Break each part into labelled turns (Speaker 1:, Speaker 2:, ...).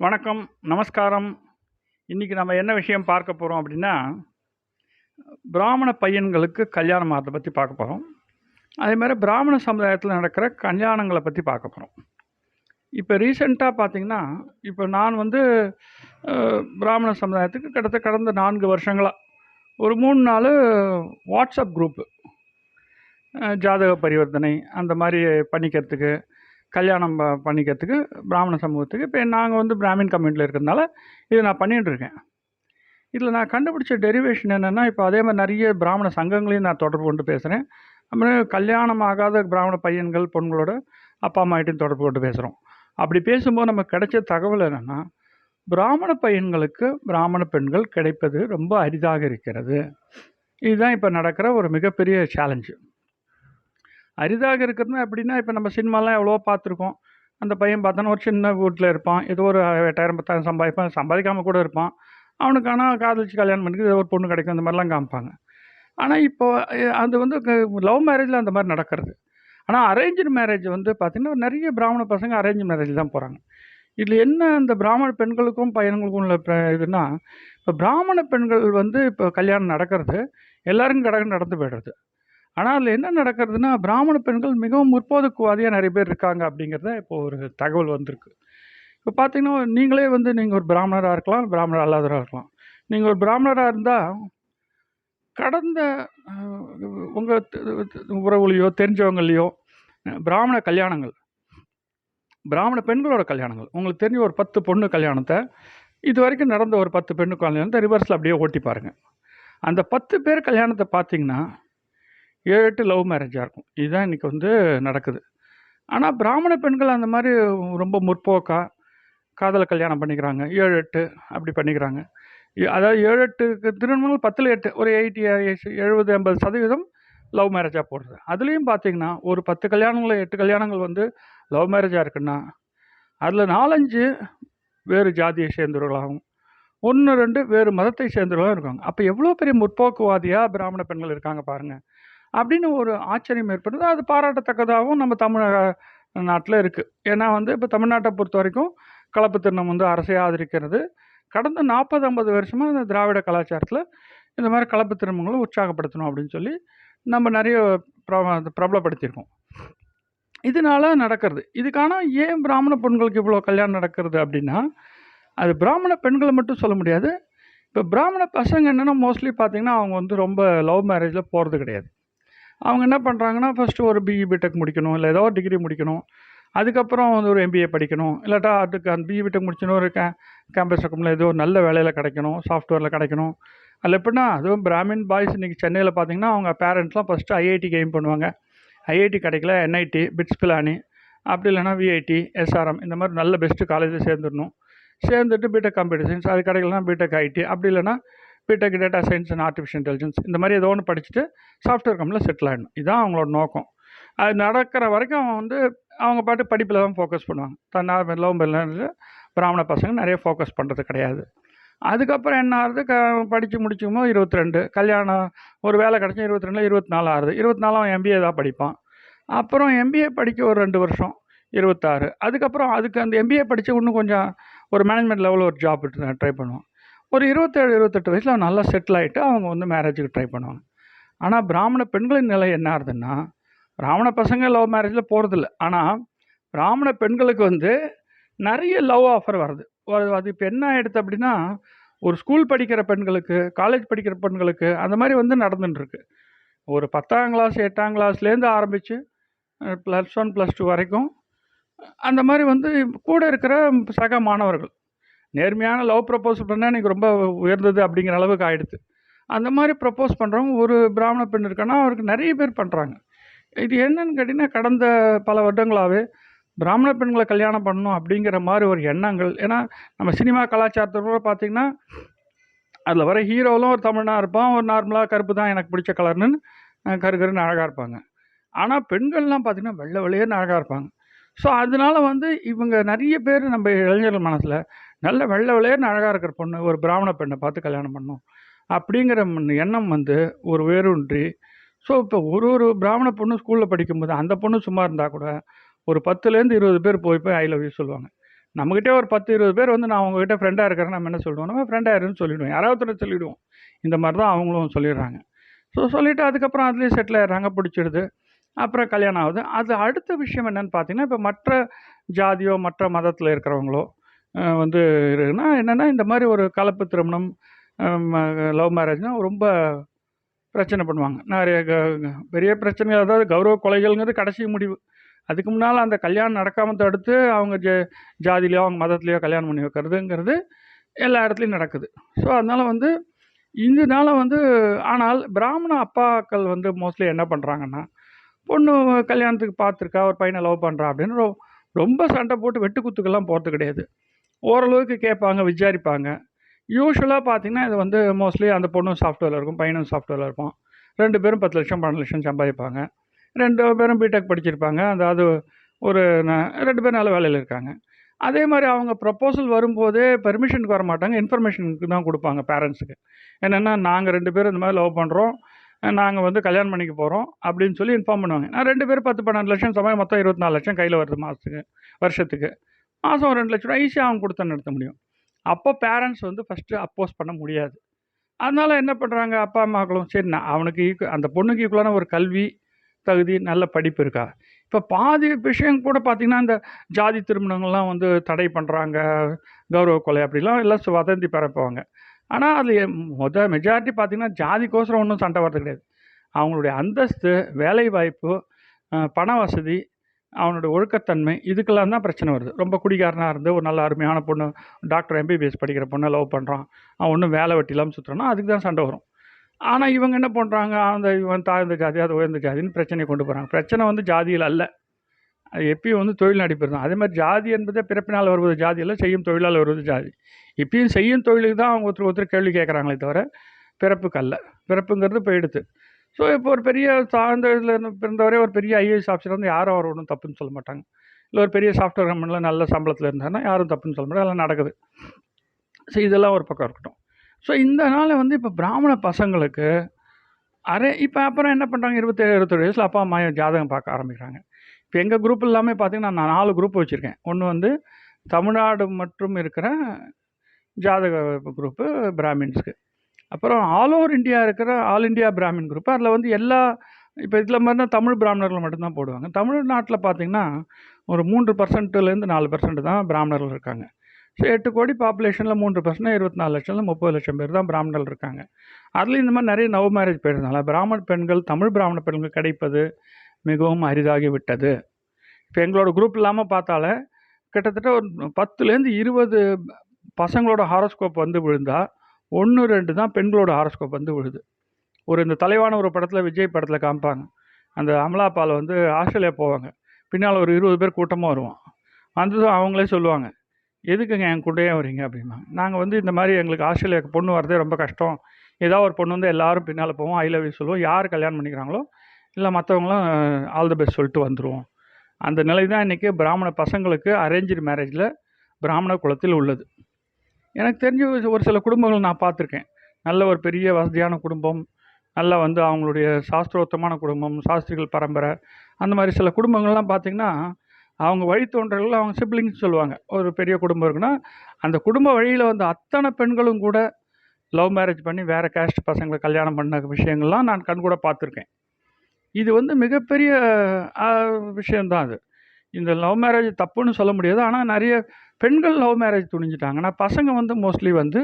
Speaker 1: வணக்கம் நமஸ்காரம். இன்றைக்கி நம்ம என்ன விஷயம் பார்க்க போகிறோம் அப்படின்னா பிராமண பையன்களுக்கு கல்யாணம் ஆகிறத பற்றி பார்க்க போகிறோம் அதேமாதிரி பிராமண சமுதாயத்தில் நடக்கிற கல்யாணங்களை பற்றி பார்க்க போகிறோம் இப்போ ரீசெண்டாக பார்த்தீங்கன்னா இப்போ நான் வந்து பிராமண சமுதாயத்துக்கு கிட்டத்தட்ட கடந்த நான்கு வருஷங்களாக ஒரு மூணு நாள் வாட்ஸ்அப் குரூப்பு ஜாதக பரிவர்த்தனை அந்த மாதிரி பண்ணிக்கிறதுக்கு கல்யாணம் ப- பண்ணிக்கிறதுக்கு பிராமண சமூகத்துக்கு இப்போ நாங்கள் வந்து பிராமின் கம்யூனிட்டியில் இருக்கிறதுனால இதை நான் பண்ணிகிட்டுருக்கேன் இதில் நான் கண்டுபிடிச்ச டெரிவேஷன் என்னென்னா இப்போ அதே மாதிரி நிறைய பிராமண சங்கங்களையும் நான் தொடர்பு கொண்டு பேசுகிறேன் அப்புறம் கல்யாணம் ஆகாத பிராமண பையன்கள் பொண்களோட அப்பா அம்மாகிட்டையும் தொடர்பு கொண்டு பேசுகிறோம் அப்படி பேசும்போது நமக்கு கிடைச்ச தகவல் என்னென்னா பிராமண பையன்களுக்கு பிராமண பெண்கள் கிடைப்பது ரொம்ப அரிதாக இருக்கிறது. இதுதான் இப்போ நடக்கிற ஒரு மிகப்பெரிய சேலஞ்சு அரிதாக இருக்கிறதுனா எப்படின்னா இப்போ நம்ம சினிமாலாம் எவ்வளோ பார்த்துருக்கோம். அந்த பையன் பார்த்தோன்னா ஒரு சின்ன வீட்டில் இருப்பான். ஏதோ ஒரு எட்டாயிரம் பத்தாயிரம் சம்பாதிப்பான். சம்பாதிக்காமல் கூட இருப்பான். அவனுக்கு ஆனால் காதலிச்சு கல்யாணம் பண்ணிக்கு ஏதோ ஒரு பொண்ணு கிடைக்கும். அந்த மாதிரிலாம் காமிப்பாங்க. ஆனால் இப்போ அது வந்து லவ் மேரேஜில் அந்த மாதிரி நடக்கிறது. ஆனால் அரேஞ்சு மேரேஜ் வந்து பார்த்திங்கன்னா நிறைய பிராமண பசங்க அரேஞ்ச் மேரேஜ் தான் போகிறாங்க இதில் என்ன அந்த பிராமண பெண்களுக்கும் பையன்களுக்கும் உள்ள இதுனா இப்போ பிராமண பெண்கள் வந்து இப்போ கல்யாணம் நடக்கிறது எல்லாருக்கும் கடகம் நடந்து போயிடுறது. ஆனால் அதில் என்ன நடக்கிறதுனா பிராமண பெண்கள் மிகவும் முற்போதுக்குவாதியாக நிறைய பேர் இருக்காங்க அப்படிங்கிறத இப்போ ஒரு தகவல் வந்திருக்கு. இப்போ பார்த்தீங்கன்னா நீங்களே வந்து நீங்கள் ஒரு பிராமணராக இருக்கலாம் பிராமணர் அல்லாதவராக இருக்கலாம். நீங்கள் ஒரு பிராமணராக இருந்தால் கடந்த உங்கள் உறவுலையோ தெரிஞ்சவங்களையோ பிராமண கல்யாணங்கள் பிராமண பெண்களோட கல்யாணங்கள் உங்களுக்கு தெரிஞ்ச ஒரு பத்து பொண்ணு கல்யாணத்தை இது வரைக்கும் நடந்த ஒரு பத்து பெண்ணு கல்யாணத்தை ரிவர்ஸில் அப்படியே ஓட்டி பாருங்கள் அந்த பத்து பேர் கல்யாணத்தை பார்த்தீங்கன்னா ஏழு எட்டு லவ் மேரேஜாக இருக்கும். இதுதான் இன்றைக்கி வந்து நடக்குது. ஆனால் பிராமண பெண்கள் அந்த மாதிரி ரொம்ப முற்போக்காக காதலை கல்யாணம் பண்ணிக்கிறாங்க. ஏழு எட்டு அப்படி பண்ணிக்கிறாங்க. அதாவது ஏழு எட்டுக்கு திருமணங்கள் பத்தில் எட்டு ஒரு எயிட்டி எழுபது எண்பது சதவீதம் லவ் மேரேஜாக போடுறது. அதுலேயும் பார்த்தீங்கன்னா ஒரு பத்து கல்யாணங்கள் எட்டு கல்யாணங்கள் வந்து லவ் மேரேஜாக இருக்குன்னா அதில் நாலஞ்சு வேறு ஜாதியை சேர்ந்தவர்களாகவும் ஒன்று ரெண்டு வேறு மதத்தை சேர்ந்தவர்களும் இருக்காங்க. அப்போ எவ்வளோ பெரிய முற்போக்குவாதியாக பிராமண பெண்கள் இருக்காங்க பாருங்கள் அப்படின்னு ஒரு ஆச்சரியம் ஏற்படுது. அது பாராட்டத்தக்கதாகவும் நம்ம தமிழக நாட்டில் இருக்குது ஏன்னா வந்து இப்போ தமிழ்நாட்டை பொறுத்த வரைக்கும் கலப்பு திருணம் வந்து அரசே ஆதரிக்கிறது. கடந்த நாற்பது ஐம்பது வருஷமாக இந்த திராவிட கலாச்சாரத்தில் இந்த மாதிரி கலப்பு திருமங்களை உற்சாகப்படுத்தணும் அப்படின்னு சொல்லி நம்ம நிறைய பிரபலப்படுத்தியிருக்கோம். இதனால நடக்கிறது. இதுக்கான ஏன் பிராமண பெண்களுக்கு இவ்வளோ கல்யாணம் நடக்கிறது அப்படின்னா அது பிராமண பெண்களை மட்டும் சொல்ல முடியாது. இப்போ பிராமண பசங்க என்னென்னா மோஸ்ட்லி பார்த்தீங்கன்னா அவங்க வந்து ரொம்ப லவ் மேரேஜில் போகிறது கிடையாது. அவங்க என்ன பண்ணுறாங்கன்னா ஃபஸ்ட்டு ஒரு பிஇ பிடெக் முடிக்கணும் இல்லை ஏதோ ஒரு டிகிரி முடிக்கணும். அதுக்கப்புறம் வந்து ஒரு எம்பிஏ படிக்கணும். இல்லாட்டா அதுக்கு அந்த பிஇ பிடெக் முடிச்சணும் ஒரு கே கேம்பஸ் ரகமில் ஏதோ ஒரு நல்ல வேலையில் கிடைக்கணும் சாஃப்ட்வேரில் கிடைக்கணும். அதில் எப்படின்னா அதுவும் பிராமின் பாய்ஸ் இன்றைக்கி சென்னையில் பார்த்தீங்கன்னா அவங்க பேரண்ட்ஸ்லாம் ஃபஸ்ட்டு ஐஐடிக்கு எய்ம் பண்ணுவாங்க. ஐஐடி கிடைக்கல என்ஐடி பிட்ஸ் பிலானி அப்படி இல்லைன்னா விஐடி எஸ்ஆர்எம் இந்த மாதிரி நல்ல பெஸ்ட்டு காலேஜில் சேர்ந்துடணும். சேர்ந்துட்டு பிடெக் கம்ப்யூட்டர் சயின்ஸ் அது கிடைக்கலனா பிடெக் ஐடி அப்படி இல்லைனா BTech data science and artificial intelligence இந்த மாதிரி ஏதோ ஒன்று படிச்சுட்டு சாஃப்ட்வேர் கம்பெனியில் செட்டில் ஆகிடணும் இதுதான் அவங்களோட நோக்கம். அது நடக்கிற வரைக்கும் அவன் வந்து அவங்க பாட்டு படிப்பில் தான் ஃபோக்கஸ் பண்ணுவாங்க. தன்னார் லவ் மேரேஜில் பிராமண பசங்க நிறைய ஃபோக்கஸ் பண்ணுறது கிடையாது. அதுக்கப்புறம் என்ன ஆகுது? க படித்து முடிச்சுமோ இருபத்தி ரெண்டு கல்யாணம் ஒரு வேலை கிடச்சி இருபத்தி ரெண்டில் இருபத்தி நாலு ஆகுது இருபத்தி நாலு அவன் எம்பிஏ தான் படிப்பான். அப்புறம் எம்பிஏ படிக்க ஒரு ரெண்டு வருஷம் இருபத்தாறு. அதுக்கப்புறம் அதுக்கு அந்த எம்பிஏ படித்து இன்னும் கொஞ்சம் ஒரு மேனேஜ்மெண்ட் லெவலில் ஒரு ஜாப் ட்ரை பண்ணுவான். ஒரு இருபத்தேழு இருபத்தெட்டு வயசில் அவன் நல்லா செட்டில் ஆகிட்டு அவங்க வந்து மேரேஜுக்கு ட்ரை பண்ணுவாங்க. ஆனால் பிராமண பெண்களின் நிலை என்ன ஆகுதுன்னா பிராமண பசங்க லவ் மேரேஜில் போகிறதில்ல ஆனால் பிராமண பெண்களுக்கு வந்து நிறைய லவ் ஆஃபர் வருது. அது- அது இப்போ என்ன ஆகிடுது அப்படின்னா ஒரு ஸ்கூல் படிக்கிற பெண்களுக்கு காலேஜ் படிக்கிற பெண்களுக்கு அந்த மாதிரி வந்து நடந்துட்டுருக்கு ஒரு பத்தாம் கிளாஸ் எட்டாம் கிளாஸ்லேருந்து ஆரம்பித்து ப்ளஸ் ஒன் ப்ளஸ் டூ வரைக்கும் அந்த மாதிரி வந்து கூட இருக்கிற சக மாணவர்கள் நேர்மையான லவ் ப்ரப்போஸ் பண்ணால் எனக்கு ரொம்ப உயர்ந்தது அப்படிங்கிற அளவுக்கு ஆகிடுது அந்த மாதிரி ப்ரப்போஸ் பண்ணுறவங்க ஒரு பிராமண பெண் இருக்கான்னா அவருக்கு நிறைய பேர் பண்ணுறாங்க இது என்னன்னு கேட்டிங்கன்னா கடந்த பல வருடங்களாகவே பிராமண பெண்களை கல்யாணம் பண்ணணும் அப்படிங்கிற மாதிரி ஒரு எண்ணங்கள். ஏன்னா நம்ம சினிமா கலாச்சாரத்தை பார்த்திங்கன்னா அதில் வர ஹீரோவிலும் ஒரு தமிழனாக இருப்பான். ஒரு நார்மலாக கருப்பு தான் எனக்கு பிடிச்ச கலர்னு கருகருன்னு அழகாக இருப்பாங்க. ஆனால் பெண்கள்லாம் பார்த்திங்கன்னா வெள்ளை வெளியேன்னு அழகாக இருப்பாங்க. ஸோ அதனால வந்து இவங்க நிறைய பேர் நம்ம இளைஞர்கள் மனசில் நல்ல வெள்ளை வெளியேன்னு அழகாக இருக்கிற பொண்ணு ஒரு பிராமண பெண்ணை பார்த்து கல்யாணம் பண்ணோம். அப்படிங்கிற எண்ணம் வந்து ஒரு வேரூன்றி ஸோ இப்போ ஒரு ஒரு பிராமண பொண்ணு ஸ்கூலில் படிக்கும்போது அந்த பொண்ணு சும்மா இருந்தால் கூட ஒரு பத்துலேருந்து இருபது பேர் போய் போய் ஐ லவ் யூ சொல்லுவாங்க. நம்மக்கிட்டே ஒரு பத்து இருபது பேர் வந்து நான் உங்ககிட்ட ஃப்ரெண்டாக இருக்கிறேன் நம்ம என்ன சொல்லுவோம்? நம்ம ஃப்ரெண்டாக இருன்னு சொல்லிவிடுவோம் யாராவது சொல்லிவிடுவோம் இந்த மாதிரி தான் அவங்களும் சொல்லிடுறாங்க. ஸோ சொல்லிவிட்டு அதுக்கப்புறம் அதுலேயும் செட்டில் ஆயிடுறாங்க பிடிச்சிடுது. அப்புறம் கல்யாணம் ஆகுது. அது அடுத்த விஷயம் என்னன்னு பார்த்தீங்கன்னா இப்போ மற்ற ஜாதியோ மற்ற மதத்தில் இருக்கிறவங்களோ வந்து இருக்குன்னா என்னென்னா இந்த மாதிரி ஒரு கலப்பு திருமணம் லவ் மேரேஜ்னால் ரொம்ப பிரச்சனை பண்ணுவாங்க. நிறைய க- பெரிய பிரச்சனைகள் அதாவது கௌரவ கொலைகள்ங்கிறது கடைசி முடிவு. அதுக்கு முன்னால் அந்த கல்யாணம் நடக்காமல் தடுத்து அவங்க ஜ ஜாதிலையோ அவங்க மதத்துலேயோ கல்யாணம் பண்ணி வைக்கிறதுங்கிறது எல்லா இடத்துலையும் நடக்குது. ஸோ அதனால் வந்து இதனால் வந்து ஆனால் பிராமண அப்பாக்கள் வந்து மோஸ்ட்லி என்ன பண்ணுறாங்கன்னா பொண்ணு கல்யாணத்துக்கு பார்த்துருக்கா ஒரு பையனை லவ் பண்ணுறா அப்படின்னு ரொம்ப சண்டை போட்டு வெட்டு குத்துக்கெல்லாம் போகிறது கிடையாது. ஓரளவுக்கு கேட்பாங்க விசாரிப்பாங்க. யூஸ்வலாக பார்த்தீங்கன்னா இது வந்து மோஸ்ட்லி அந்த பொண்ணும் சாஃப்ட்வேரில் இருக்கும் பையனும் சாஃப்ட்வேரில் இருப்பான். ரெண்டு பேரும் பத்து லட்சம் பன்னெண்டு லட்சம் சம்பாதிப்பாங்க. ரெண்டு பேரும் பிடெக் படிச்சிருப்பாங்க. அதாவது ஒரு ந- ரெண்டு பேரும் நல்ல வேலையில் இருக்காங்க. அதே மாதிரி அவங்க ப்ரப்போசல் வரும்போதே பெர்மிஷனுக்கு வர மாட்டாங்க இன்ஃபர்மேஷனுக்கு தான் கொடுப்பாங்க பேரண்ட்ஸுக்கு என்னென்னா நாங்கள் ரெண்டு பேரும் இந்த மாதிரி லவ் பண்ணுறோம் நாங்கள் வந்து கல்யாணம் பண்ணிக்க போகிறோம் அப்படின்னு சொல்லி இன்ஃபார்ம் பண்ணுவாங்க. நான் ரெண்டு பேரும் பத்து பன்னெண்டு லட்சம் சமயம் மொத்தம் இருபத்தி நாலு லட்சம் கையில் வருது மாதத்துக்கு வருஷத்துக்கு. மாதம் ஒரு ரெண்டு லட்ச ரூபா ஈஸியாக அவங்க கொடுத்து நடத்த முடியும். அப்போ பேரண்ட்ஸ் வந்து ஃபஸ்ட்டு அப்போஸ் பண்ண முடியாது. அதனால் என்ன பண்ணுறாங்க அப்பா அம்மாக்களும்? சரி நான் அவனுக்கு ஈக்கு அந்த பொண்ணுக்கு ஈக்குவலான ஒரு கல்வி தகுதி நல்ல படிப்பு இருக்கா? இப்போ பாதி விஷயம் கூட பார்த்திங்கன்னா இந்த ஜாதி திருமணங்கள்லாம் வந்து தடை பண்ணுறாங்க கௌரவ கொலை அப்படிலாம் எல்லாம் வதந்தி பரப்புவாங்க. ஆனால் அது முத மெஜாரிட்டி பார்த்திங்கன்னா ஜாதிக்கோசரம் ஒன்றும் சண்டை வரது கிடையாது. அவங்களுடைய அந்தஸ்து வேலை வாய்ப்பு பண வசதி அவனோட ஒழுக்கத்தன்மை இதுக்கெல்லாம் தான் பிரச்சனை வருது. ரொம்ப குடிகாரனாக இருந்து ஒரு நல்ல அருமையான பொண்ணு டாக்டர் எம்பிபிஎஸ் படிக்கிற பொண்ணை லவ் பண்ணுறான் அவன் ஒன்றும் வேலை வெட்டி இல்லாமல் சுற்றுறான்னா அதுக்கு தான் சண்டை வரும். ஆனால் இவங்க என்ன பண்ணுறாங்க அந்த இவன் தாழ்ந்த ஜாதி அது உயர்ந்த ஜாதின்னு பிரச்சனையை கொண்டு போகிறாங்க பிரச்சனை வந்து ஜாதியில் அல்ல. அது எப்பயும் வந்து தொழில் நடிப்பது தான். அதே மாதிரி ஜாதி என்பதே பிறப்பினால் வருவது ஜாதி இல்லை செய்யும் தொழிலால் வருவது ஜாதி. இப்பயும் செய்யும் தொழிலுக்கு தான் அவங்க ஒருத்தர் ஒருத்தர் கேள்வி கேட்குறாங்களே தவிர பிறப்புக்கு அல்ல. பிறப்புங்கிறது போயிடுது ஸோ இப்போ ஒரு பெரிய சார்ந்த இதில் பிறந்தவரே ஒரு பெரிய ஐஏஎஸ் ஆஃபீஸர் வந்து யாரும் அவர் ஒன்றும் தப்புன்னு சொல்ல மாட்டாங்க. இல்லை ஒரு பெரிய சாஃப்ட்வேர் கம்பெனியில் நல்ல சம்பளத்தில் இருந்தாருன்னா யாரும் தப்புன்னு சொல்ல மாட்டாங்க. அதெல்லாம் நடக்குது. ஸோ இதெல்லாம் ஒரு பக்கம் இருக்கட்டும். ஸோ இந்த நாளில் வந்து இப்போ பிராமண பசங்களுக்கு அரே இப்போ அப்புறம் என்ன பண்ணுறாங்க இருபத்தேழு இருபத்தேழு வயசில் அப்பா அம்மா ஜாதகம் பார்க்க ஆரம்பிக்கிறாங்க. இப்போ எங்கள் குரூப் எல்லாமே பார்த்திங்கன்னா நான் நாலு குரூப் வச்சுருக்கேன். ஒன்று வந்து தமிழ்நாடு மற்றும் இருக்கிற ஜாதக குரூப்பு பிராமின்ஸ்க்கு. அப்புறம் ஆல் ஓவர் இந்தியா இருக்கிற ஆல் இந்தியா பிராமின் குரூப் அதில் வந்து எல்லா இப்போ இதில் மாதிரினா தமிழ் பிராமணர்கள் மட்டும்தான் போடுவாங்க. தமிழ்நாட்டில் பார்த்தீங்கன்னா ஒரு மூன்று பர்சன்ட்லேருந்து நாலு பர்சன்ட் தான் பிராமணர்கள் இருக்காங்க. ஸோ எட்டு கோடி பாப்புலேஷனில் மூன்று பர்சன்ட் இருபத்தி நாலு லட்சம் முப்பது லட்சம் பேர் தான் பிராமணர்கள் இருக்காங்க. அதுலேயும் இந்த மாதிரி நிறைய நவ மேரேஜ் போயிருந்தால பிராமண பெண்கள் தமிழ் பிராமண பெண்கள் கிடைப்பது மிகவும் அரிதாகி விட்டது. இப்போ எங்களோட குரூப் இல்லாமல் பார்த்தாலே கிட்டத்தட்ட ஒரு பத்துலேருந்து இருபது பசங்களோட ஹாரோஸ்கோப் வந்து விழுந்தால் ஒன்று ரெண்டு தான் பெண்களோட ஹாரோஸ்கோப் வந்து விழுது. ஒரு இந்த தலைவான ஒரு படத்தில் விஜய் படத்தில் காமிப்பாங்க. அந்த அமலா பால் வந்து ஆஸ்திரேலியா போவாங்க. பின்னால் ஒரு இருபது பேர் கூட்டமாக வருவான். வந்ததும் அவங்களே சொல்லுவாங்க. எதுக்குங்க என் கூடயே வரீங்க அப்படிம்பாங்க. நாங்கள் வந்து இந்த மாதிரி எங்களுக்கு ஆஸ்திரேலியாவுக்கு பொண்ணு வரதே ரொம்ப கஷ்டம். ஏதாவது ஒரு பொண்ணு வந்து எல்லோரும் பின்னால் போவோம். ஐ லவ் யூ சொல்லுவோம். யார் கல்யாணம் பண்ணிக்கிறாங்களோ இல்லை மற்றவங்களும் ஆல் தி பெஸ்ட் சொல்லிட்டு வந்துடுவோம் அந்த நிலை தான் இன்றைக்கி பிராமண பசங்களுக்கு அரேஞ்சு மேரேஜில் பிராமண குலத்தில் உள்ளது. எனக்கு தெரிஞ்ச ஒரு- ஒரு சில குடும்பங்கள் நான் பார்த்துருக்கேன். நல்ல ஒரு பெரிய வசதியான குடும்பம் நல்லா வந்து அவங்களுடைய சாஸ்திரோத்தமான குடும்பம் சாஸ்திரிகள் பரம்பரை அந்த மாதிரி சில குடும்பங்கள்லாம் பார்த்திங்கன்னா அவங்க வழித்தோன்றல்கள் அவங்க சிப்ளிங்ஸ் சொல்லுவாங்க. ஒரு பெரிய குடும்பம் இருக்குன்னா அந்த குடும்ப வழியில் வந்து அத்தனை பெண்களும் கூட லவ் மேரேஜ் பண்ணி வேறு கேஸ்ட் பசங்களை கல்யாணம் பண்ண விஷயங்கள்லாம் நான் கண்கூட பார்த்துருக்கேன். இது வந்து மிகப்பெரிய ஆஹ், விஷயம்தான் அது. இந்த லவ் மேரேஜ் தப்புன்னு சொல்ல முடியாது. ஆனால் நிறைய பெண்கள் லவ் மேரேஜ் துணிஞ்சிட்டாங்க. ஆனால் பசங்க வந்து மோஸ்ட்லி வந்து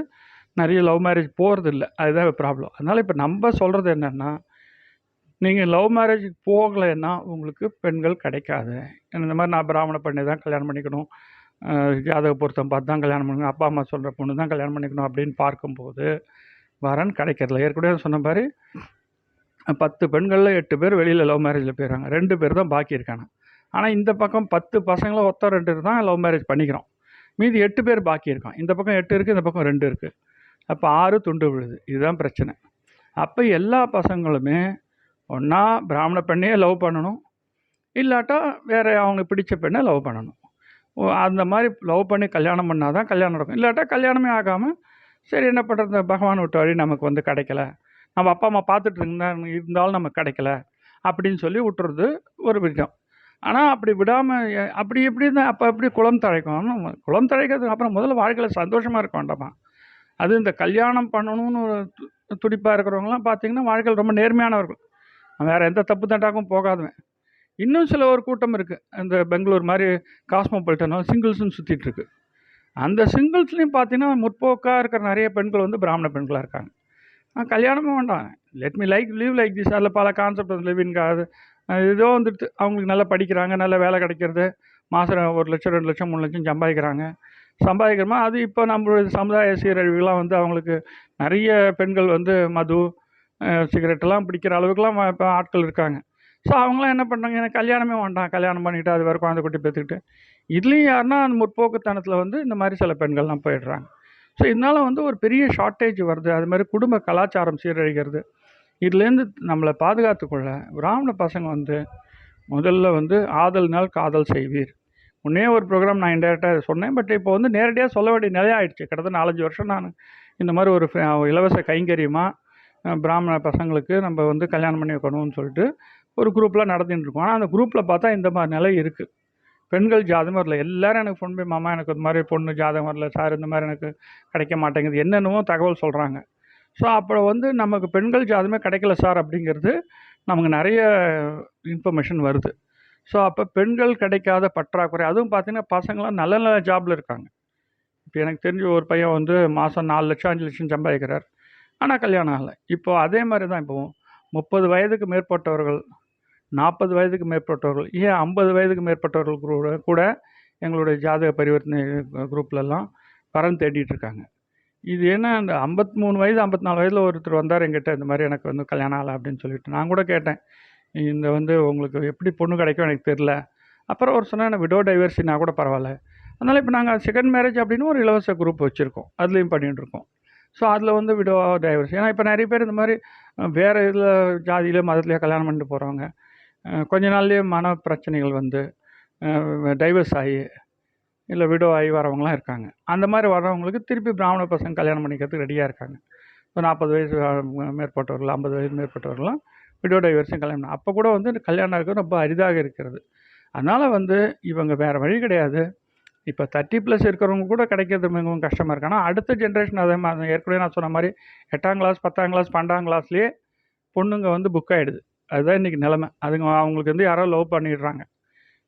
Speaker 1: நிறைய லவ் மேரேஜ் போகிறது இல்லை அதுதான் ப்ராப்ளம் அதனால் இப்போ நம்ம சொல்கிறது என்னென்னா நீங்கள் லவ் மேரேஜ் போகலைன்னா உங்களுக்கு பெண்கள் கிடைக்காது. இந்த மாதிரி நான் பிராமண பெண்ணை தான் கல்யாணம் பண்ணிக்கணும். ஜாதக பொருத்தம் பார்த்து தான் கல்யாணம் பண்ணணும். அப்பா அம்மா சொல்கிற பொண்ணு தான் கல்யாணம் பண்ணிக்கணும் அப்படின்னு பார்க்கும்போது வரன் கிடைக்கிறதில்ல. ஏற்கனவே சொன்ன மாதிரி பத்து பெண்களில் எட்டு பேர் வெளியில் லவ் மேரேஜில் போயிடுறாங்க. ரெண்டு பேர் தான் பாக்கி இருக்காங்க. ஆனால் இந்த பக்கம் பத்து பசங்களும் ஒத்த ரெண்டு தான் லவ் மேரேஜ் பண்ணிக்கிறோம். மீதி எட்டு பேர் பாக்கி இருக்கான். இந்த பக்கம் எட்டு இருக்குது இந்த பக்கம் ரெண்டு இருக்குது அப்போ ஆறு துண்டு விழுது. இதுதான் பிரச்சனை. அப்போ எல்லா பசங்களுமே ஒன்றா பிராமண பெண்ணையே லவ் பண்ணணும். இல்லாட்டா வேறு அவங்க பிடிச்ச பெண்ணை லவ் பண்ணணும். ஓ, அந்த மாதிரி லவ் பண்ணி கல்யாணம் பண்ணால் தான் கல்யாணம் நடக்கும். இல்லாட்டா கல்யாணமே ஆகாமல் சரி என்ன பண்ணுறது பகவான் விட்ட வழி நமக்கு வந்து கிடைக்கல. நம்ம அப்பா அம்மா பார்த்துட்டு இருந்தா இருந்தாலும் நமக்கு கிடைக்கல. அப்படின்னு சொல்லி விட்டுறது ஒரு விஷயம் ஆனால் அப்படி விடாமல் அப்படி இப்படி தான் அப்போ அப்படி குளம் தழைக்கும்? குளம் தழைக்கிறதுக்கு அப்புறம் முதல்ல வாழ்க்கையில் சந்தோஷமாக இருக்க வேண்டாமா? அது இந்த கல்யாணம் பண்ணணும்னு ஒரு து- இருக்கிறவங்களாம் இருக்கிறவங்கலாம் பார்த்தீங்கன்னா வாழ்க்கையில் ரொம்ப நேர்மையானவர்கள். வேறு எந்த தப்பு தண்டாக்கும் போகாதவன். இன்னும் சில ஒரு கூட்டம் இருக்குது இந்த பெங்களூர் மாதிரி காஸ்மோபாலிட்டனோ சிங்கிள்ஸ்னு சுற்றிட்டுருக்கு அந்த சிங்கிள்ஸ்லேயும் பார்த்தீங்கன்னா முற்போக்காக இருக்கிற நிறைய பெண்கள் வந்து பிராமண பெண்களாக இருக்காங்க. ஆ, வேண்டாம். Let me like leave like this அதில் பல கான்செப்ட் லிவின்காக அது ஏதோ வந்துட்டு அவங்களுக்கு நல்லா படிக்கிறாங்க நல்ல வேலை கிடைக்கிறது. மாதம் ஒரு லட்சம் ரெண்டு லட்சம் மூணு லட்சம் சம்பாதிக்கிறாங்க. சம்பாதிக்கிறோமா? அது இப்போ நம்மளுடைய சமுதாய சீரழிவுலாம் வந்து அவங்களுக்கு நிறைய பெண்கள் வந்து மது சிகரெட்டெல்லாம் பிடிக்கிற அளவுக்குலாம் இப்போ ஆட்கள் இருக்காங்க. ஸோ அவங்களாம் என்ன பண்ணுறாங்க எனக்கு கல்யாணமே வேண்டாம். கல்யாணம் பண்ணிவிட்டு அது வரை குழந்தை குட்டி பெற்றுக்கிட்டு இதுலேயும் யாருன்னா அந்த முற்போக்குத்தனத்தில் வந்து இந்த மாதிரி சில பெண்கள்லாம் போயிடுறாங்க. ஸோ இதனால் வந்து ஒரு பெரிய ஷார்ட்டேஜ் வருது. அது மாதிரி குடும்ப கலாச்சாரம் சீரழிகிறது. இதுலேருந்து நம்மளை பாதுகாத்துக்கொள்ள பிராமண பசங்க வந்து முதல்ல வந்து ஆதல்னால் காதல் செய்வீர். முன்னே ஒரு ப்ரோக்ராம் நான் இன்டெரக்டாக சொன்னேன் பட் இப்போ வந்து நேரடியாக சொல்ல வேண்டிய நிலையாக ஆயிடுச்சு. கிட்டத்தட்ட நாலஞ்சு வருஷம் நான் இந்த மாதிரி ஒரு இலவச கைங்கரியமாக பிராமண பசங்களுக்கு நம்ம வந்து கல்யாணம் பண்ணி வைக்கணும்னு சொல்லிட்டு ஒரு குரூப்பில் நடத்தின்னு இருக்கோம். ஆனால் அந்த குரூப்பில் பார்த்தா இந்த மாதிரி நிலை இருக்குது பெண்கள் ஜாதகம் வரல. எல்லாரும் எனக்கு ஃபோன் போய் மாமா எனக்கு இந்த மாதிரி பொண்ணு ஜாதகம் வரல சார் இந்த மாதிரி எனக்கு கிடைக்க மாட்டேங்குது. என்னென்னமோ தகவல் சொல்கிறாங்க ஸோ அப்போ வந்து நமக்கு பெண்கள் ஜாதகமே கிடைக்கல சார் அப்படிங்கிறது நமக்கு நிறைய இன்ஃபர்மேஷன் வருது. ஸோ அப்போ பெண்கள் கிடைக்காத பற்றாக்குறை அதுவும் பார்த்திங்கன்னா பசங்களாம் நல்ல நல்ல ஜாபில் இருக்காங்க. இப்போ எனக்கு தெரிஞ்ச ஒரு பையன் வந்து மாதம் நாலு லட்சம் அஞ்சு லட்சம் சம்பாதிக்கிறார். ஆனால் கல்யாணம் ஆகலை. இப்போ அதே மாதிரி தான் இப்போ முப்பது வயதுக்கு மேற்பட்டவர்கள் நாற்பது வயதுக்கு மேற்பட்டவர்கள் ஏன் ஐம்பது வயதுக்கு மேற்பட்டவர்கள் கூட கூட எங்களுடைய ஜாதக பரிவர்த்தனை குரூப்லலாம் வரன் தேடிட்டு இருக்காங்க. இது என்ன அந்த ஐம்பத்தி மூணு வயது ஐம்பத்தி நாலு வயதில் ஒருத்தர் வந்தார் எங்கிட்ட இந்த மாதிரி எனக்கு வந்து கல்யாணம் ஆகலை அப்படின்னு சொல்லிட்டு. நான் கூட கேட்டேன் இந்த வந்து உங்களுக்கு எப்படி பொண்ணு கிடைக்கும் எனக்கு தெரில அப்புறம் ஒரு சொன்னால் எனக்கு விடோ டைவர்சினா கூட பரவாயில்ல. அதனால் இப்போ நாங்கள் செகண்ட் மேரேஜ் அப்படின்னு ஒரு இலவச குரூப் வச்சுருக்கோம். அதுலேயும் பண்ணிகிட்டு இருக்கோம். ஸோ அதில் வந்து விடோ டைவர்ஸ் ஏன்னா இப்போ நிறைய பேர் இந்த மாதிரி வேறு இதில் ஜாதியில மதத்துலேயோ கல்யாணம் பண்ணிட்டு போகிறவங்க கொஞ்ச நாள்லேயே மன பிரச்சனைகள் வந்து டைவர்ஸ் ஆகி இல்லை விடோ ஆகி வரவங்களாம் இருக்காங்க. அந்த மாதிரி வர்றவங்களுக்கு திருப்பி பிராமண பசங்க கல்யாணம் பண்ணிக்கிறதுக்கு ரெடியாக இருக்காங்க. இப்போ நாற்பது வயசு மேற்பட்டவர்கள் ஐம்பது வயசு மேற்பட்டவர்கள்லாம் விடோ டைவர்ஸும் கல்யாணம் அப்போ கூட வந்து கல்யாணம் இருக்கிறது ரொம்ப அரிதாக இருக்கிறது. அதனால் வந்து இவங்க வேறு வழி கிடையாது. இப்போ தேர்ட்டி ப்ளஸ் இருக்கிறவங்க கூட கிடைக்கிறது மிகவும் கஷ்டமாக இருக்கு. ஆனால் அடுத்த ஜென்ரேஷன் அதே மாதிரி ஏற்கனவே நான் சொன்ன மாதிரி எட்டாம் கிளாஸ் பத்தாம் கிளாஸ் பன்னெண்டாம் கிளாஸ்லேயே பொண்ணுங்க வந்து புக் ஆகிடுது அதுதான் இன்றைக்கி நிலமை. அதுங்க அவங்களுக்கு வந்து யாரோ லவ் பண்ணிடுறாங்க.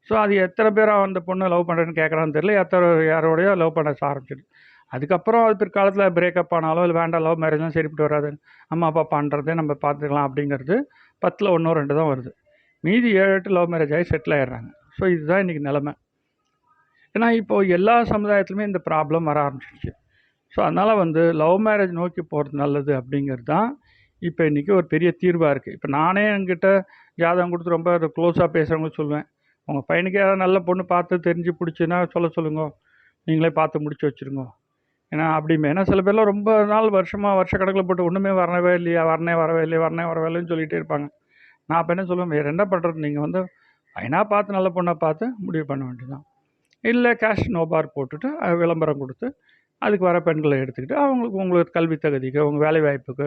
Speaker 1: ஸோ அது எத்தனை பேர் அந்த பொண்ணை லவ் பண்ணுறேன்னு கேட்குறான்னு தெரியல. எத்தனை யாரோடையோ லவ் பண்ண ஆரம்பிச்சிடு அதுக்கப்புறம் அது பிற்காலத்தில் பிரேக்கப் ஆனாலோ இல்லை வேண்டாம் லவ் மேரேஜ்லாம் சரிப்பட்டு வராது அம்மா அப்பா பண்ணுறதே நம்ம பார்த்துக்கலாம் அப்படிங்கிறது பத்தில் ஒன்றோ ரெண்டு தான் வருது. மீதி ஏழு எட்டு லவ் மேரேஜ் ஆகி செட்டில் ஆகிடுறாங்க ஸோ இதுதான் இன்றைக்கி நிலமை. ஏன்னா இப்போது எல்லா சமுதாயத்துலையுமே இந்த ப்ராப்ளம் வர ஆரம்பிச்சிருச்சு. ஸோ அதனால் வந்து லவ் மேரேஜ் நோக்கி போகிறது நல்லது அப்படிங்கிறது தான் இப்போ இன்றைக்கி ஒரு பெரிய தீர்வாக இருக்குது இப்போ நானே என்கிட்ட ஜாதகம் கொடுத்து ரொம்ப க்ளோஸாக பேசுகிறவங்க சொல்லுவேன். உங்கள் பையனுக்கு ஏதாவது நல்ல பொண்ணு பார்த்து தெரிஞ்சு பிடிச்சுன்னா சொல்ல சொல்லுங்க. நீங்களே பார்த்து முடிச்சு வச்சுருங்க. ஏன்னா அப்படிமே ஏன்னா சில பேர்லாம் ரொம்ப நாள் வருஷமாக வருஷ கணக்கில் போட்டு ஒன்றுமே வரவே இல்லையா வரனே வரவே இல்லையா வரனே வரவே இல்லைன்னு சொல்லிகிட்டே இருப்பாங்க. நான் அப்போ என்ன சொல்லுவேன் வேறு என்ன பண்ணுறது நீங்கள் வந்து பையனாக பார்த்து நல்ல பொண்ணை பார்த்து முடிவு பண்ண வேண்டியதுதான். இல்லை கேஷ் நோபார் போட்டுட்டு விளம்பரம் கொடுத்து அதுக்கு வர பெண்களை எடுத்துக்கிட்டு அவங்களுக்கு உங்களுக்கு கல்வி தகுதிக்கு உங்கள் வேலை வாய்ப்புக்கு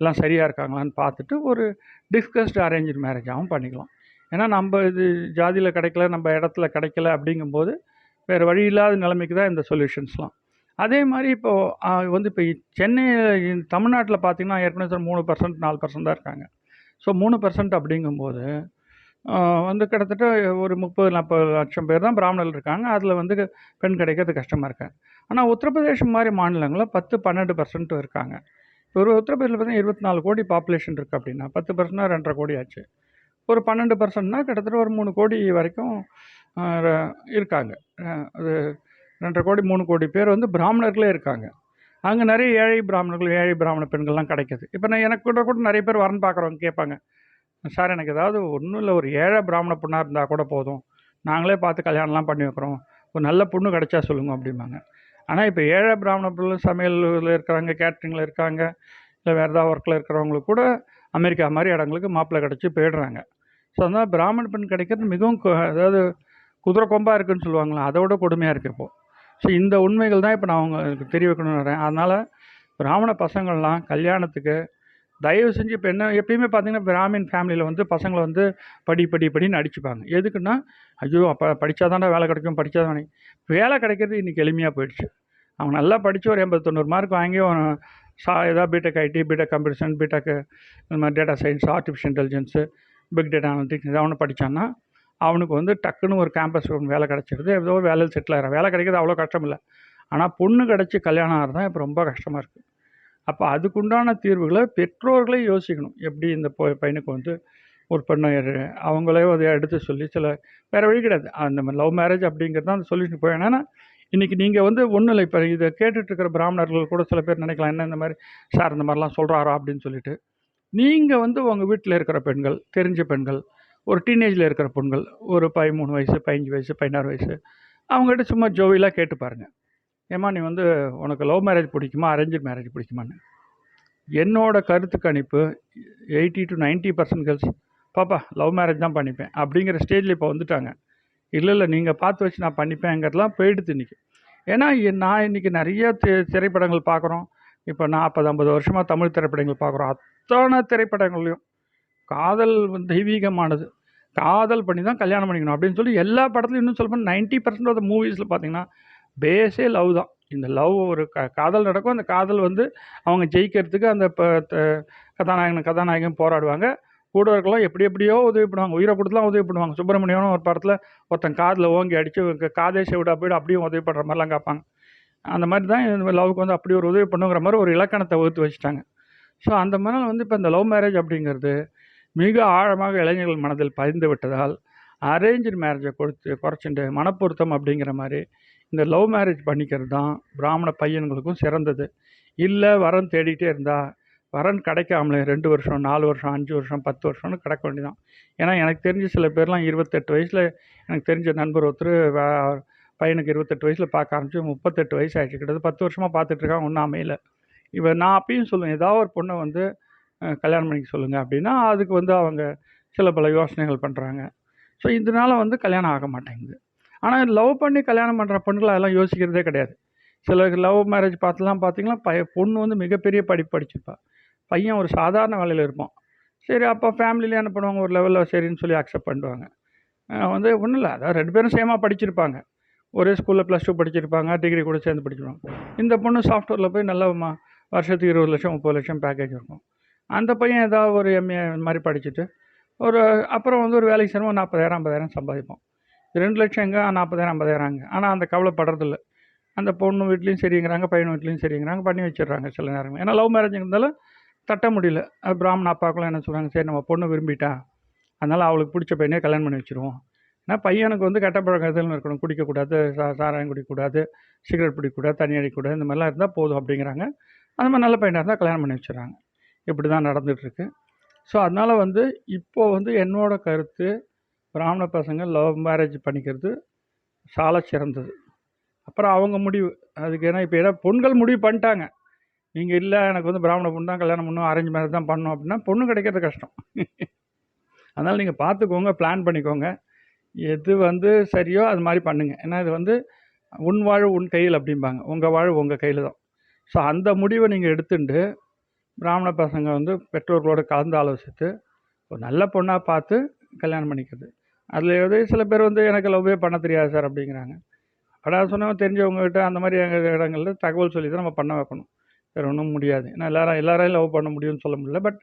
Speaker 1: எல்லாம் சரியாக இருக்காங்களான்னு பார்த்துட்டு ஒரு டிஸ்கஸ்டு அரேஞ்சு மேரேஜாகவும் பண்ணிக்கலாம். ஏன்னா நம்ம இது ஜாதியில் கிடைக்கல நம்ம இடத்துல கிடைக்கல அப்படிங்கும்போது வேறு வழி இல்லாத நிலைமைக்கு தான் இந்த சொல்யூஷன்ஸ்லாம் அதே மாதிரி இப்போது வந்து இப்போ சென்னை தமிழ்நாட்டில் பார்த்தீங்கன்னா ஏற்கனவே சார் மூணு பர்சன்ட் நாலு பர்சன்ட் தான் இருக்காங்க. ஸோ மூணு பர்சன்ட் அப்படிங்கும்போது வந்து கிட்டத்தட்ட ஒரு முப்பது நாற்பது லட்சம் பேர் தான் பிராமணர்கள் இருக்காங்க. அதில் வந்து பெண் கிடைக்கிறது கஷ்டமாக இருக்காங்க ஆனால் உத்தரப்பிரதேசம் மாதிரி மாநிலங்களில் பத்து பன்னெண்டு பர்சன்ட் இருக்காங்க. இப்போ ஒரு உத்தரப்பிரதேசில் பார்த்தீங்கன்னா இருபத்தி நாலு கோடி பாப்புலேஷன் இருக்குது அப்படின்னா பத்து பர்சன்ட்னா ரெண்டரை கோடி ஆச்சு ஒரு பன்னெண்டு பர்சன்ட்னா கிட்டத்தட்ட ஒரு மூணு கோடி வரைக்கும் இருக்காங்க. அது ரெண்டரை கோடி மூணு கோடி பேர் வந்து பிராமணர்களே இருக்காங்க. அங்கே நிறைய ஏழை பிராமணர்கள் ஏழை பிராமண பெண்கள்லாம் கிடைக்குது. இப்போ நான் எனக்கு கூட கூட நிறைய பேர் வரன் பார்க்குறவங்க கேட்பாங்க. சார் எனக்கு ஏதாவது ஒன்றும் இல்லை. ஒரு ஏழை பிராமண பொண்ணாக இருந்தால் கூட போதும். நாங்களே பார்த்து கல்யாணம்லாம் பண்ணி வைக்கிறோம். ஒரு நல்ல பொண்ணு கிடைச்சா சொல்லுங்க அப்படிம்பாங்க. ஆனால் இப்போ ஏழை பிராமண பிள்ளை சமையலில் இருக்கிறாங்க கேட்ரிங்கில் இருக்காங்க இல்லை வேறு ஏதாவது ஒர்க்கில் இருக்கிறவங்களுக்கு கூட அமெரிக்கா மாதிரி இடங்களுக்கு மாப்பிள்ளை கிடச்சி போயிடுறாங்க. ஸோ அதனால் பிராமண பெண் கிடைக்கிறது மிகவும் அதாவது குதிரை கொம்பாக இருக்குன்னு சொல்லுவாங்களா விட கொடுமையாக இருக்குது இப்போது ஸோ இந்த உண்மைகள் தான் இப்போ நான் உங்களுக்கு தெரிய வைக்கணும்னு வரேன் அதனால் பிராமண பசங்கள்லாம் கல்யாணத்துக்கு தயவு செஞ்சு இப்போ என்ன எப்பயுமே பார்த்தீங்கன்னா பிராமின் ஃபேமிலியில் வந்து பசங்களை வந்து படி படி படின்னு அடிச்சுப்பாங்க. எதுக்குன்னா ஐயோ அப்போ படித்தாதான்டா வேலை கிடைக்கும் படித்தாதான் வேலை கிடைக்கிறது இன்றைக்கி எளிமையாக போயிடுச்சு. அவங்க நல்லா படித்து ஒரு எண்பது தொண்ணூறு மார்க் வாங்கி சா ஏதாவது BTech IT BTech computer science BTech இந்த மாதிரி data science artificial intelligence big data analytics இதை அவனு படித்தான்னா அவனுக்கு வந்து டக்குன்னு ஒரு கேம்பஸ் வேலை கிடச்சிருது. ஏதோ ஒரு வேலையில் செட்டில் ஆகிறான் வேலை கிடைக்கிறது அவ்வளோ கஷ்டம் இல்லை. ஆனால் பொண்ணு கிடச்சி கல்யாணம் ஆகிறதா இப்போ ரொம்ப கஷ்டமாக இருக்குது அப்போ அதுக்குண்டான தீர்வுகளை பெற்றோர்களே யோசிக்கணும். எப்படி இந்த பையனுக்கு வந்து ஒரு பெண்ணை அவங்களே அதை எடுத்து சொல்லி சில வேறு வழி கிடையாது. அந்த மாதிரி லவ் மேரேஜ் அப்படிங்கிறது தான் அந்த சொல்யூஷன் போய். ஏன்னா இன்றைக்கி நீங்கள் வந்து ஒன்றும் இல்லை. இப்போ இதை கேட்டுட்டு இருக்கிற பிராமணர்கள் கூட சில பேர் நினைக்கலாம். என்ன இந்த மாதிரி சார் இந்த மாதிரிலாம் சொல்கிறாரா அப்படின்னு சொல்லிட்டு நீங்கள் வந்து உங்கள் வீட்டில் இருக்கிற பெண்கள் தெரிஞ்ச பெண்கள் ஒரு டீனேஜில் இருக்கிற பெண்கள் ஒரு பதிமூணு வயசு பதினஞ்சு வயசு பதினாறு வயசு அவங்ககிட்ட சும்மா ஜோவிலாக கேட்டு பாருங்கள் ஏம்மா நீ வந்து உனக்கு லவ் மேரேஜ் பிடிக்குமா அரேஞ்சு மேரேஜ் பிடிக்குமான்னு. என்னோட கருத்து கணிப்பு எயிட்டி டு 90% பர்சன்ட் கேர்ள்ஸ் பாப்பா லவ் மேரேஜ் தான் பண்ணிப்பேன் அப்படிங்கிற ஸ்டேஜில் இப்போ வந்துட்டாங்க. இல்லை இல்லை நீங்கள் பார்த்து வச்சு நான் பண்ணிப்பேங்கிறதுலாம் போயிடுது இன்றைக்கி ஏன்னா நான் இன்றைக்கி நிறைய திரைப்படங்கள் பார்க்குறோம். இப்போ நாற்பது ஐம்பது வருஷமாக தமிழ் திரைப்படங்கள் பார்க்குறோம். அத்தனை திரைப்படங்கள்லையும் காதல் வந்து தெய்வீகமானது. காதல் பண்ணி தான் கல்யாணம் பண்ணிக்கணும் அப்படின்னு சொல்லி எல்லா படத்துலையும் இன்னும் சொல்லப்போனால் நைன்ட்டி பர்சன்ட் ஆஃப் மூவிஸில் பார்த்தீங்கன்னா பேஸே லவ் தான். இந்த லவ் ஒரு க காதல் நடக்கும். அந்த காதல் வந்து அவங்க ஜெயிக்கிறதுக்கு அந்த இப்போ கதாநாயகன் கதாநாயகன் போராடுவாங்க. கூட இருக்கலாம் எப்படி எப்படியோ உதவி பண்ணுவாங்க. உயிரை கொடுத்துலாம் உதவி பண்ணுவாங்க. சுப்பிரமணியனும் ஒரு படத்தில் ஒருத்தன் காதில் ஓங்கி அடித்து காதேச விட போய்ட்டு அப்படியும் உதவி பண்ணுற மாதிரிலாம் காப்பாங்க. அந்த மாதிரி தான் இந்த லவ்வுக்கு வந்து அப்படி ஒரு உதவி பண்ணுங்கிற மாதிரி ஒரு இலக்கணத்தை வகுத்து வச்சுட்டாங்க ஸோ அந்த மாதிரி வந்து இப்போ இந்த லவ் மேரேஜ் அப்படிங்கிறது மிக ஆழமாக இளைஞர்கள் மனதில் பதிந்து விட்டதால் அரேஞ்சு மேரேஜை கொடுத்து குறைச்சிட்டு மனப்பொருத்தம் அப்படிங்கிற மாதிரி இந்த லவ் மேரேஜ் பண்ணிக்கிறது தான் பிராமண பையன்களுக்கும் சிறந்தது. இல்லை வரன் தேடிக்கிட்டே இருந்தால் வரன் கிடைக்காமலே ரெண்டு வருஷம் நாலு வருஷம் அஞ்சு வருஷம் பத்து வருஷம்னு கிடக்க வேண்டியதான் ஏன்னா எனக்கு தெரிஞ்ச சில பேர்லாம் இருபத்தெட்டு வயசில் எனக்கு தெரிஞ்ச நண்பர் ஒருத்தர் பையனுக்கு இருபத்தெட்டு வயசில் பார்க்க ஆரம்பிச்சு முப்பத்தெட்டு வயசு ஆயிடுச்சு கிட்டத்தட்ட பத்து வருஷமாக பார்த்துட்ருக்காங்க ஒன்றும் அமையலை. இவன் நான் அப்பயும் சொல்லுவேன் ஏதாவது ஒரு பொண்ணை வந்து கல்யாணம் பண்ணிக்க சொல்லுங்கள் அப்படின்னா அதுக்கு வந்து அவங்க சில பல யோசனைகள் பண்ணுறாங்க ஸோ இதனால வந்து கல்யாணம் ஆக மாட்டேங்குது. ஆனால் லவ் பண்ணி கல்யாணம் பண்ணுற பெண்களை அதெல்லாம் யோசிக்கிறதே கிடையாது. சில லவ் மேரேஜ் பார்த்துலாம் பார்த்தீங்கன்னா பைய பொண்ணு வந்து மிகப்பெரிய படிப்பு படிச்சிருப்பா. பையன் ஒரு சாதாரண வேலையில் இருப்பான். சரி அப்போ ஃபேமிலியில் என்ன பண்ணுவாங்க? ஒரு லெவலில் சரின்னு சொல்லி அக்செப்ட் பண்ணுவாங்க வந்து ஒன்றும் இல்லை அதாவது ரெண்டு பேரும் சேமாக படிச்சிருப்பாங்க. ஒரே ஸ்கூலில் ப்ளஸ் டூ படிச்சிருப்பாங்க டிகிரி கூட சேர்ந்து படிச்சிருப்பாங்க. இந்த பொண்ணு சாஃப்ட்வேரில் போய் நல்ல வருஷத்துக்கு இருபது லட்சம் முப்பது லட்சம் பேக்கேஜ் இருக்கும். அந்த பையன் ஏதாவது ஒரு எம்ஏ மாதிரி படிச்சுட்டு ஒரு அப்புறம் வந்து ஒரு வேலைக்கு சேரும் நாற்பதாயிரம் ஐம்பதாயிரம் சம்பாதிப்போம் ரெண்டு லட்சம் எங்கே? நாற்பதாயிரம் ஐம்பதாயிரம் அங்கே. ஆனால் அந்த கவலைப்படுறதில்ல. அந்த பொண்ணு வீட்லேயும் சரிங்கிறாங்க பையன் வீட்லேயும் சரிங்கிறாங்க பண்ணி வச்சிடுறாங்க சில நேரங்கள். ஏன்னா லவ் மேரேஜ் இருந்தாலும் தட்ட முடியல. அது பிராமண அப்பாக்கெல்லாம் என்ன சொல்கிறாங்க சரி நம்ம பொண்ணு விரும்பிட்டா அதனால் அவளுக்கு பிடிச்ச பையனே கல்யாணம் பண்ணி வச்சுருவோம். ஏன்னா பையனுக்கு வந்து கெட்ட பழக்கம் இருக்கணும். குடிக்கக்கூடாது சா சாராயம் குடிக்கக்கூடாது சிகரெட் பிடிக்கக்கூடாது தண்ணி அடிக்கக்கூடாது இந்த மாதிரிலாம் இருந்தால் போதும் அப்படிங்கிறாங்க. அந்த மாதிரி நல்ல பையனாக இருந்தால் கல்யாணம் பண்ணி வச்சுறாங்க இப்படி தான் நடந்துகிட்ருக்கு. ஸோ அதனால் வந்து இப்போது வந்து என்னோடய கருத்து பிராமண பசங்க லவ் மேரேஜ் பண்ணிக்கிறது சால சிறந்தது. அப்புறம் அவங்க முடிவு. அதுக்கு ஏன்னா இப்போ ஏன்னா பொண்கள் முடிவு பண்ணிட்டாங்க. நீங்கள் இல்லை எனக்கு வந்து பிராமண பொண்ணு தான் கல்யாணம் பண்ணணும் அரேஞ்ச் மேரேஜ் தான் பண்ணணும் அப்படின்னா பொண்ணு கிடைக்கிறது கஷ்டம். அதனால் நீங்கள் பார்த்துக்கோங்க பிளான் பண்ணிக்கோங்க. எது வந்து சரியோ அது மாதிரி பண்ணுங்கள் ஏன்னா இது வந்து உன் வாழ்வு உன் கையில் அப்படிம்பாங்க. உங்கள் வாழ்வு உங்கள் கையில் தான். ஸோ அந்த முடிவை நீங்கள் எடுத்துட்டு பிராமண பசங்க வந்து பெற்றோர்களோடு கலந்து ஆலோசித்து ஒரு நல்ல பொண்ணாக பார்த்து கல்யாணம் பண்ணிக்கிறது. அதில் வந்து சில பேர் வந்து எனக்கு லவ்வே பண்ண தெரியாது சார் அப்படிங்கிறாங்க. அப்படா சொன்னவங்க தெரிஞ்சவங்ககிட்ட அந்த மாதிரி எங்கள் இடங்களில் தகவல் சொல்லி தான் நம்ம பண்ண வைக்கணும். வேறு ஒன்றும் முடியாது. ஏன்னா எல்லாரும் எல்லாரையும் லவ் பண்ண முடியும்னு சொல்ல முடியல. பட்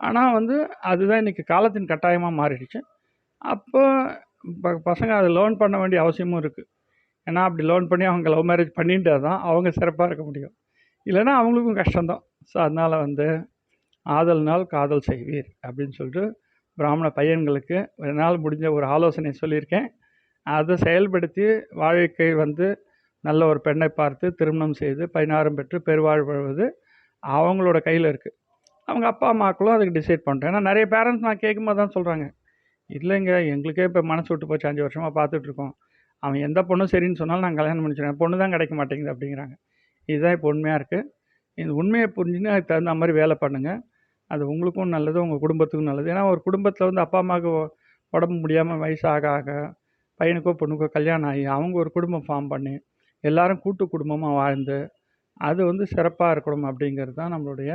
Speaker 1: ஆனால் வந்து அதுதான் இன்றைக்கி காலத்தின் கட்டாயமாக மாறிடுச்சு. அப்போ ப பசங்க அதை லேர்ன் பண்ண வேண்டிய அவசியமும் இருக்குது ஏன்னா அப்படி லேர்ன் பண்ணி அவங்க லவ் மேரேஜ் பண்ணிட்டால் தான் அவங்க சிறப்பாக இருக்க முடியும். இல்லைன்னா அவங்களுக்கும் கஷ்டம்தான். ஸோ அதனால் வந்து ஆதல்னால் காதல் செய்வீர் அப்படின்னு சொல்லிட்டு பிராமண பையன்களுக்கு என்னால் முடிஞ்ச ஒரு ஆலோசனை சொல்லியிருக்கேன். அதை செயல்படுத்தி வாழ்க்கை வந்து நல்ல ஒரு பெண்ணை பார்த்து திருமணம் செய்து பதினாறும் பெற்று பெருவாழ்வது அவங்களோட கையில் இருக்குது அவங்க அப்பா அம்மாக்களும் அதுக்கு டிசைட் பண்ணுறேன் ஏன்னா நிறைய பேரண்ட்ஸ் நான் கேட்கும்போது தான் சொல்கிறாங்க இல்லைங்க எங்களுக்கே இப்போ மனசு விட்டு போச்சு. அஞ்சு வருஷமாக பார்த்துட்ருக்கோம் அவன் எந்த பொண்ணும் சரின்னு சொன்னாலும் நான் கல்யாணம் பண்ணிச்சிடுறேன் பொண்ணு தான் கிடைக்க மாட்டேங்குது அப்படிங்கிறாங்க. இதுதான் இப்போ உண்மையாக இருக்குது இந்த உண்மையை புரிஞ்சுன்னு அதுக்கு தகுந்த மாதிரி வேலை பண்ணுங்கள் அது உங்களுக்கும் நல்லது உங்கள் குடும்பத்துக்கும் நல்லது. ஏன்னா ஒரு குடும்பத்தில் வந்து அப்பா அம்மாவுக்கு உடம்பு முடியாமல் வயசாக ஆக பையனுக்கோ பொண்ணுக்கோ கல்யாணம் ஆகி அவங்க ஒரு குடும்பம் ஃபார்ம் பண்ணி எல்லாரும் கூட்டு குடும்பமாக வாழ்ந்து அது வந்து சிறப்பாக இருக்கணும் அப்படிங்கிறது தான் நம்மளுடைய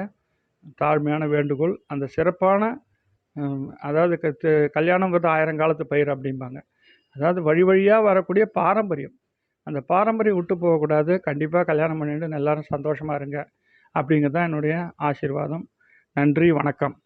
Speaker 1: தாழ்மையான வேண்டுகோள். அந்த சிறப்பான அதாவது க- து- கல்யாணங்கிறது ஆயிரங்காலத்து பயிர் அப்படிம்பாங்க. அதாவது வழி வழியாக வரக்கூடிய பாரம்பரியம். அந்த பாரம்பரியம் விட்டு போகக்கூடாது. கண்டிப்பாக கல்யாணம் பண்ணிட்டு எல்லாரும் சந்தோஷமாக இருங்க. அப்படிங்கிறது தான் என்னுடைய ஆசீர்வாதம். நன்றி வணக்கம்.